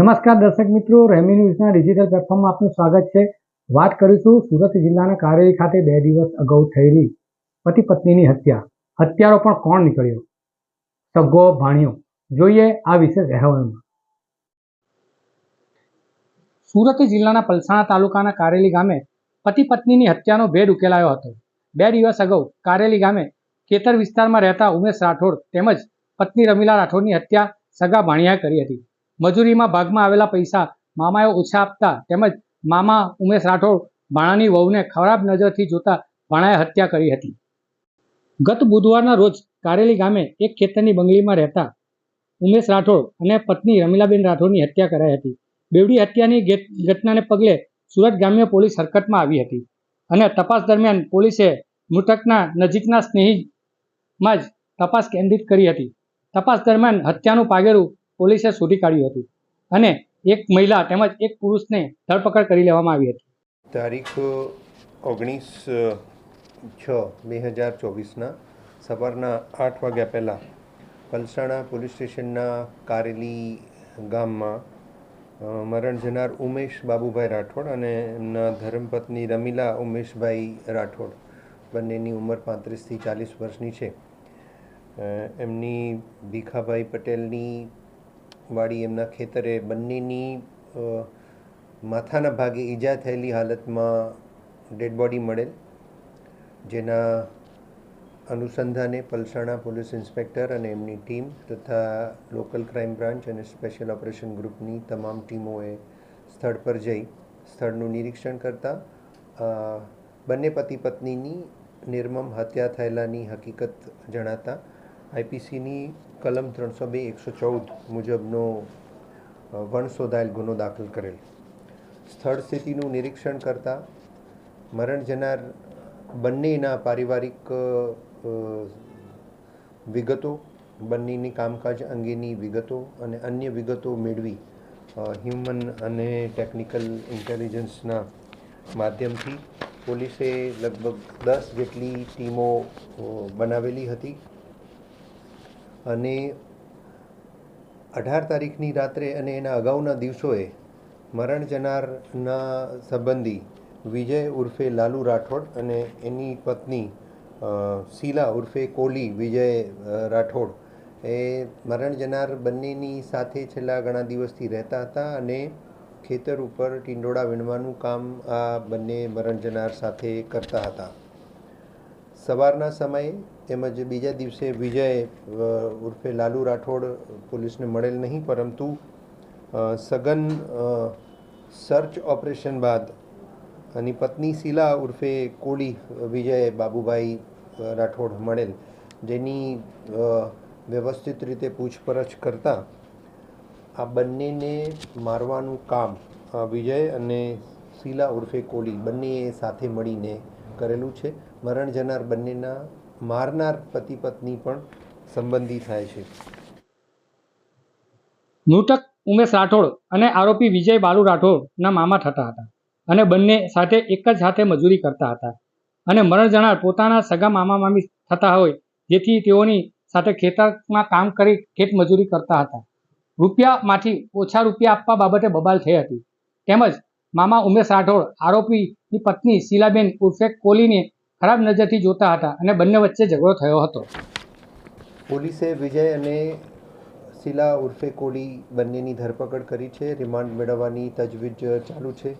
નમસ્કાર દર્શક મિત્રો રેમી ન્યૂઝના ડિજિટલ પ્લેટફોર્મમાં આપનું સ્વાગત છે. વાત કરીશું સુરત જિલ્લાના કારેલી ખાતે બે દિવસ અગાઉ થયેલી પતિ પત્નીની હત્યા. હત્યારો પણ કોણ નીકળ્યો? સગો ભાણ્યો જોઈએ આ વિશેષ અહેવાલમાં. સુરત જિલ્લાના પલસાણા તાલુકાના કારેલી ગામે પતિ પત્નીની હત્યાનો ભેદ ઉકેલાયો હતો. બે દિવસ અગાઉ કારેલી ગામે ખેતર વિસ્તારમાં રહેતા ઉમેશ રાઠોડ તેમજ પત્ની રમીલા રાઠોડની હત્યા સગા ભાણિયાએ કરી હતી. મજૂરીમાં ભાગમાં આવેલા પૈસા મામાએ ઓછા આપતા તેમજ મામા ઉમેશ રાઠોડ ભાણાની વહુને ખરાબ નજરથી જોતા ભાણાએ હત્યા કરી હતી. ગત બુધવારના રોજ કારેલી ગામે એક ખેતરની બંગલીમાં રહેતા ઉમેશ રાઠોડ અને પત્ની રમીલાબેન રાઠોડની હત્યા કરાઈ હતી. બેવડી હત્યાની ઘટનાને પગલે સુરત ગ્રામ્ય પોલીસ હરકતમાં આવી હતી અને તપાસ દરમિયાન પોલીસે મૃતકના નજીકના સ્નેહીમાં જ તપાસ કેન્દ્રિત કરી હતી. તપાસ દરમિયાન હત્યાનું પાગેરું પોલીસે શોધી કાઢ્યું હતું. અને એક મહિલા તેમજ એક પુરુષને ધરપકડ કરી લેવામાં આવી હતી. તારીખ ઓગણીસ છ, બે હજાર ચોવીસના સવારના આઠ વાગ્યા પહેલાં પલસાણા પોલીસ સ્ટેશનના કારેલી ગામમાં મરણ જનાર ઉમેશ બાબુભાઈ રાઠોડ અને એમના ધર્મપત્ની રમીલા ઉમેશભાઈ રાઠોડ બંનેની ઉંમર પાંત્રીસથી ચાલીસ વર્ષની છે. એમની ભીખાભાઈ પટેલની વાડી એમના ખેતરે બંનેની માથાના ભાગે ઈજા થયેલી હાલતમાં ડેડ બોડી મળેલ. જેના અનુસંધાને પલસાણા પોલીસ ઇન્સ્પેક્ટર અને એમની ટીમ તથા લોકલ ક્રાઇમ બ્રાન્ચ અને સ્પેશિયલ ઓપરેશન ગ્રુપની તમામ ટીમોએ સ્થળ પર જઈ સ્થળનું નિરીક્ષણ કરતાં બંને પતિ પત્નીની નિર્મમ હત્યા થયેલાની હકીકત જણાતા આઈપીસીની કલમ ત્રણસો બે, એકસો ચૌદ મુજબનો વણ શોધાયેલ ગુનો દાખલ કરેલ. સ્થળ સ્થિતિનું નિરીક્ષણ કરતાં મરણ જનાર બંનેના પારિવારિક વિગતો, બંનેની કામકાજ અંગેની વિગતો અને અન્ય વિગતો મેળવી હ્યુમન અને ટેકનિકલ ઇન્ટેલિજન્સના માધ્યમથી પોલીસે લગભગ દસ જેટલી ટીમો બનાવેલી હતી. અને અઢાર તારીખની રાત્રે અને એના અગાઉના દિવસોએ મરણ જનારના સંબંધી વિજય ઉર્ફે લાલુ રાઠોડ અને એની પત્ની શીલા ઉર્ફે કોલી વિજય રાઠોડ એ મરણ જનાર બંનેની સાથે છેલ્લા ઘણા દિવસથી રહેતા હતા અને ખેતર ઉપર ટીંડોળા વીણવાનું કામ આ બંને મરણ જનાર સાથે કરતા હતા. સવારના સમયે તેમજ બીજા દિવસે વિજય ઉર્ફે લાલુ રાઠોડ પોલીસને મળેલ નહીં, પરંતુ સઘન સર્ચ ઓપરેશન બાદ એની પત્ની શીલા ઉર્ફે કોળી વિજય બાબુભાઈ રાઠોડ મળેલ. જેની વ્યવસ્થિત રીતે પૂછપરછ કરતાં આ બંનેને મારવાનું કામ વિજય અને શીલા ઉર્ફે કોલી બંનેએ સાથે મળીને કરેલું છે. મરણ જનાર બંનેના મારનાર પતિ પત્ની પણ સંબંધી થાય છે. મૃતક ઉમેશ રાઠોડ અને આરોપી વિજય બાલુ રાઠોડના મામા થતા હતા અને બંને સાથે એક જ સાથે મજૂરી કરતા હતા. અને મરણ જનાર પોતાના સગા મામા મામી થતા હોય જેથી તેઓની સાથે ખેતરમાં કામ કરી ખેત મજૂરી કરતા હતા. રૂપિયામાંથી ઓછા રૂપિયા આપવા બાબતે બબાલ થઈ હતી. તેમજ મામા ઉમેશ રાઠોડ, આરોપીની પત્ની શીલાબેન ઉર્ફે કોલીને ખરાબ નજરથી જોતા હતા અને બંને વચ્ચે ઝઘડો થયો હતો. પોલીસે વિજય અને શીલા ઉર્ફે કોલી બંનેની ધરપકડ કરી છે. રિમાન્ડ મેળવવાની તજવીજ ચાલુ છે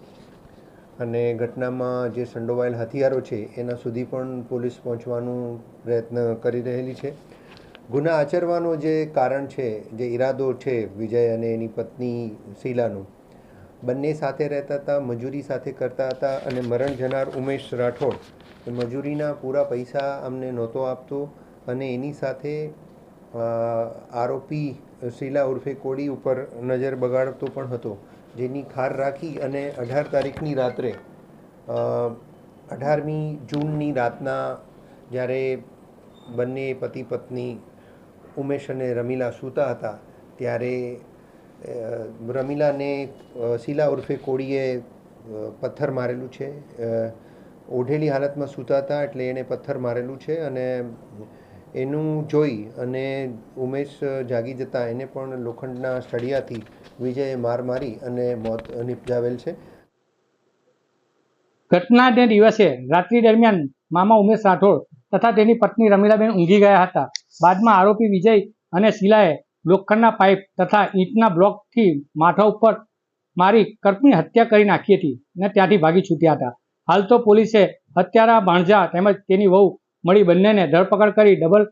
અને ઘટનામાં જે સંડોવાયેલ હથિયારો છે એના સુધી પણ પોલીસ પહોંચવાનું પ્રયત્ન કરી રહેલી છે. ગુના આચરવાનો જે કારણ છે, જે ઈરાદો છે વિજય અને એની પત્ની શીલાનું બંને સાથે રહેતા હતા, મજૂરી સાથે કરતા હતા અને મરણ જનાર ઉમેશ રાઠોડ. એ મજૂરીના પૂરા પૈસા અમને નહોતો આપતો અને એની સાથે આરોપી શીલા ઉર્ફે કોડી ઉપર નજર બગાડતો પણ હતો, જેની ખાર રાખી અને અઢાર તારીખની રાત્રે અઢારમી જૂનની રાતના જ્યારે બંને પતિ પત્ની ઉમેશ અને રમીલા સૂતા હતા, ત્યારે રમીલાને શીલા ઉર્ફે કોળીએ પથ્થર મારેલું છે. ઓઢેલી હાલતમાં સૂતા હતા એટલે એણે પથ્થર મારેલું છે અને એનું જોઈ અને ઉમેશ જાગી જતા એને પણ લોખંડના સળિયાથી વિજયે માર મારી અને મોત નિપજાવેલ છે. ઘટનાને દિવસે રાત્રિ દરમિયાન મામા ઉમેશ રાઠોડ તથા તેની પત્ની રમીલાબેન ઊંઘી ગયા હતા. બાદમાં આરોપી વિજય અને શીલાએ લોખંડના પાઇપ તથા ઈંટના બ્લોકથી માથા ઉપર મારી કર્કની હત્યા કરી નાખી હતી અને ત્યાંથી ભાગી છૂટ્યા હતા. હાલ તો પોલીસે હત્યારા ભાણજા તેમજ તેની વહુ મળી બંનેને ધરપકડ કરી ડબલ